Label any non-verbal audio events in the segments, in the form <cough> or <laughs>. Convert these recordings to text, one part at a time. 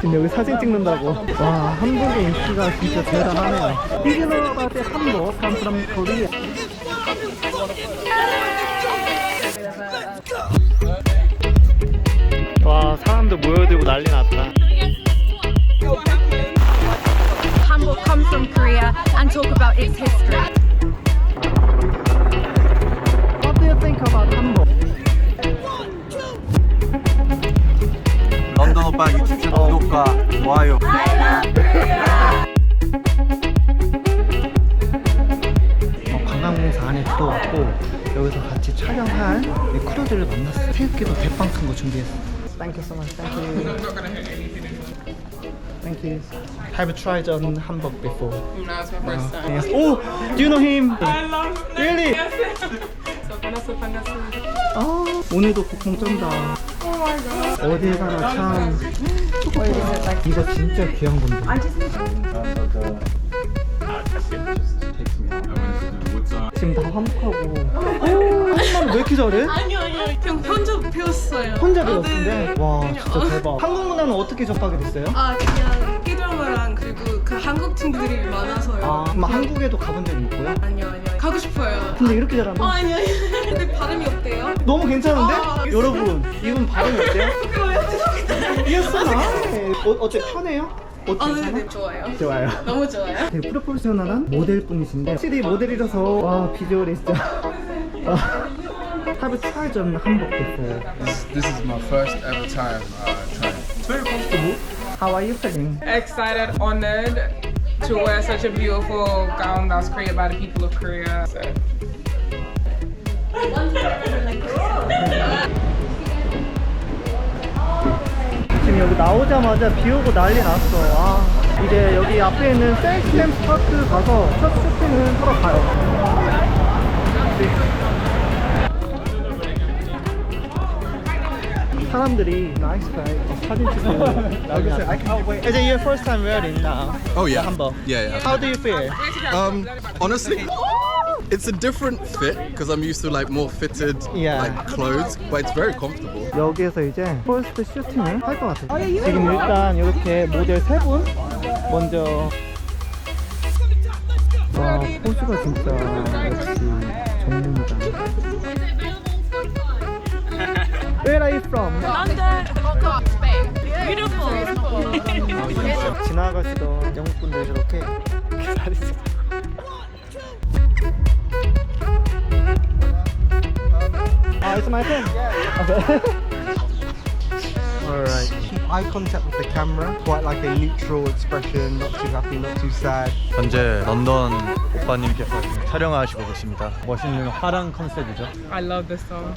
지금 여기 사진 찍는다고. 와, 한국의 인기가 진짜 대단하네요. 비기너한테 한국, I'm from Korea. 와, 사람들 모여들고 난리 났다. Hanbok comes from Korea and talk about its history. What do you think about 한 오빠 유튜브 구독과 좋아요. 어, 관광공사 안에 들어왔고 여기서 같이 촬영할 이 크루들을 만났어. 태극기도 대빵 큰 거 준비했어. Thank you so much. Thank you. Thank you. Have you tried on 한복 before? No, it's my first time. Yes. Oh, do you know him? I love him. Really? So 반갑습니다. 반갑습니다. 아, 오늘도 고통 쩐다. 어딜 가나 참. 이거 진짜 귀한 건데. 지금 다 한복하고. 오, 한국말 왜 이렇게 잘해? 아니요, 아니요. 그냥 혼자 배웠어요. 혼자 아, 배웠는데? 네. 와, 진짜 어. 대박. 한국 문화는 어떻게 접하게 됐어요? 아, 그냥 K드라마랑 그리고 그 한국 친구들이 많아서요. 아, 그럼 한국에도 가본 적이 있고요? 아니요, 아니요. 가고 싶어요. 근데 이렇게 잘한다? 어, 아니요, 아니요. 근데 발음이 어때요? 너무 괜찮은데? 아, 여러분, 이분 발음이 어때요? 이었어, 나. 어, 어째 편해요? 어때? 아, 네, 괜찮아? 네, 좋아요. 좋아요. 너무 좋아요. 되게 프로포셔널한 모델분이신데 확실히 모델이라서 와 비주얼이 진짜 you tried on 한복 before? This is my first ever time uh, trying. It's very comfortable. How are you feeling? Excited, honored to wear such a beautiful gown that was created by the people of Korea. So. 지금 여기 나오자마자 비 오고 난리 났어 아, 이제 여기 앞에 있는 세이스램스 파크 가서 첫 쇼핑을 하러 가요 사람들이 나이스 가이 사진 <laughs> 찍고 난리 났어 Is it your first time wearing now? Oh yeah. 한복 Yeah, yeah. How do you feel? Um, honestly, <laughs> it's a different fit because I'm used to like more fitted Yeah. like clothes, but it's very comfortable. 여기에서 이제 퍼스트 슈팅을 할 것 같아요. 지금 일단 이렇게 모델 세 분 먼저 와 포즈가 진짜 역시 전문이다. Where are you from? 지나가시던 영국 분들 저렇게 찍. Ah, it's my friend. Okay. Alright. Keep eye contact with the camera. Quite like a neutral expression, not too happy, not too sad. 현재 런던 오빠님께서 지금 촬영하시고 계십니다. 멋있는 화랑 컨셉이죠. I love this song.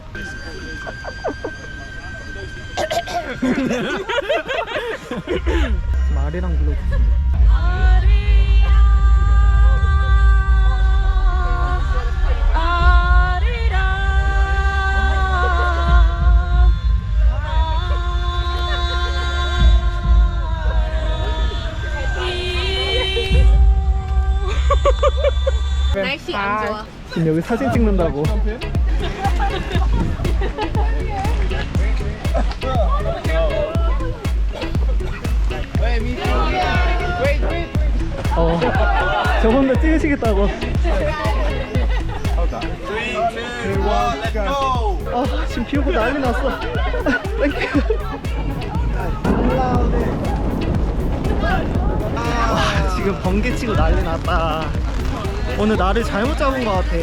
<laughs> 지금 아리랑 불러주세요. 날씨 안 좋아. 지금 여기 사진 찍는다고. 저분도 찍으시겠다고. 아, 지금 비 오고 난리 났어. 와, 지금 번개 치고 난리 났다. 오늘 나를 잘못 잡은 것 같아.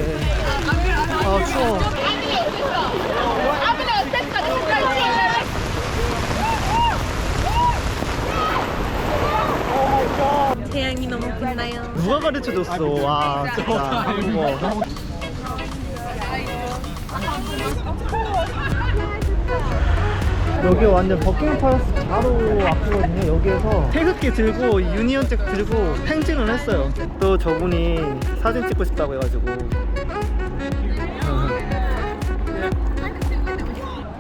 아, 추워. 태양이 너무 빛나요. 누가 가르쳐 줬어? 와, 진짜. 한국어. 여기 완전 버킹엄 팔러스 바로 앞이거든요. 여기에서 태극기 들고 유니언잭 들고 행진을 했어요. 또 저분이 사진 찍고 싶다고 해가지고.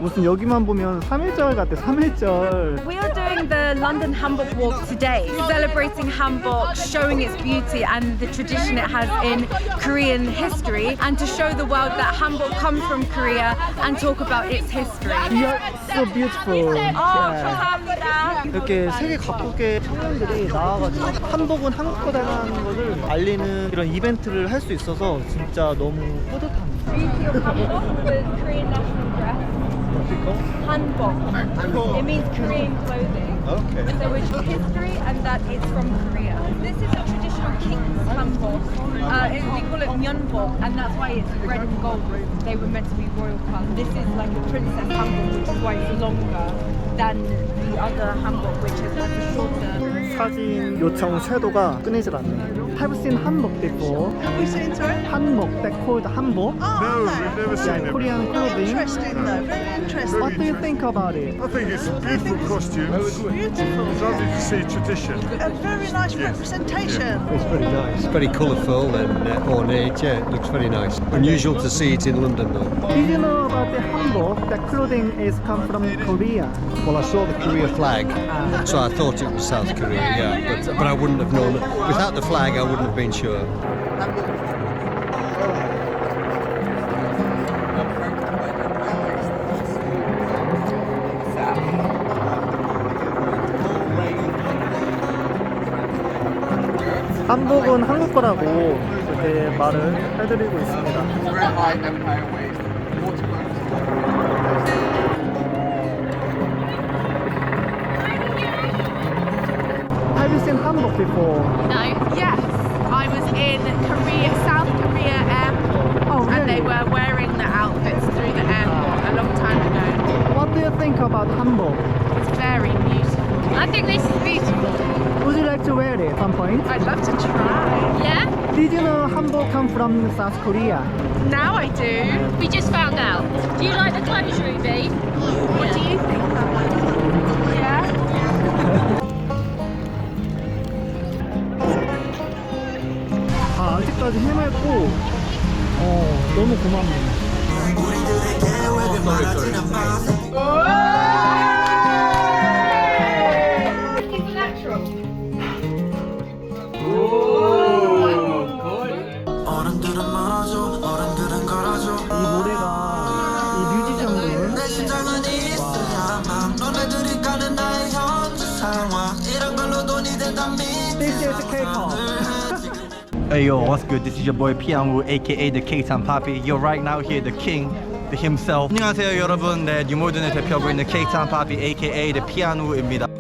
무슨 여기만 보면 3일절 같아. 3일절. We are doing doing the London Handbook Walk today, celebrating Handbook, showing its beauty and the tradition it has in Korean history, and to show the world that Handbook comes from Korea and talk about its history. You're so beautiful. Oh, Yeah. 감사합니다. 이렇게 세계 각국의 청년들이 나와가지고 한복은 한국 거다라는 것을 알리는 이런 이벤트를 할 수 있어서 진짜 너무 뿌듯합니다. Beauty of Hanbok, the Korean national dress. Hanbok. It means Korean clothing. Okay. So it's history and that it's from Korea. This is a traditional king's hanbok. Uh, it, we call it myeonbok and that's why it's red and gold. They were meant to be royal colour. This is like a princess hanbok which is why it's longer than the other hanbok which is like a shorter. 사진 요청 쇄도가 끊이질 않네. Have you seen hanbok before? Have we seen sorry? Hanbok, they called hanbok. Oh, No, no. we've never Yeah, it. Korean clothing. Interesting though, very interesting. What do you think about it? I think it's beautiful costumes. Beautiful. It's lovely to see tradition. A very nice representation. It's very nice, It's very colourful and uh, ornate. Yeah, it looks very nice. Unusual to see it in London though. Did you know about the hanbok? The clothing is come from Korea. Well, I saw the Korea flag, so I thought it was South Korea. Yeah, but but I wouldn't have known. Without the flag, I wouldn't have been sure. 한복은 한국 거라고 이렇게 말을 해드리고 있습니다. Have you seen hanbok before? No. Yes. I was in Korea, South Korea airport. Oh, And they were wearing the outfits through the airport a long time ago. What do you think about hanbok? It's very beautiful. I think this is beautiful. Would you like to wear it at some point? I'd love to try. Yeah? Did you know hanbok come from South Korea? Now I do. We just found out. Do you like the clothes, Ruby? What do you 9만 원. 이 노래가 이 뮤지션분 필드 스케이터 Hey yo, what's good? This is your boy Pianwu, aka the K-Town Papi. You're right now here, the king, the himself. 안녕하세요 여러분. 네, 뉴모든을 대표하고 있는 K-Town Papi, aka the Pianwu입니다.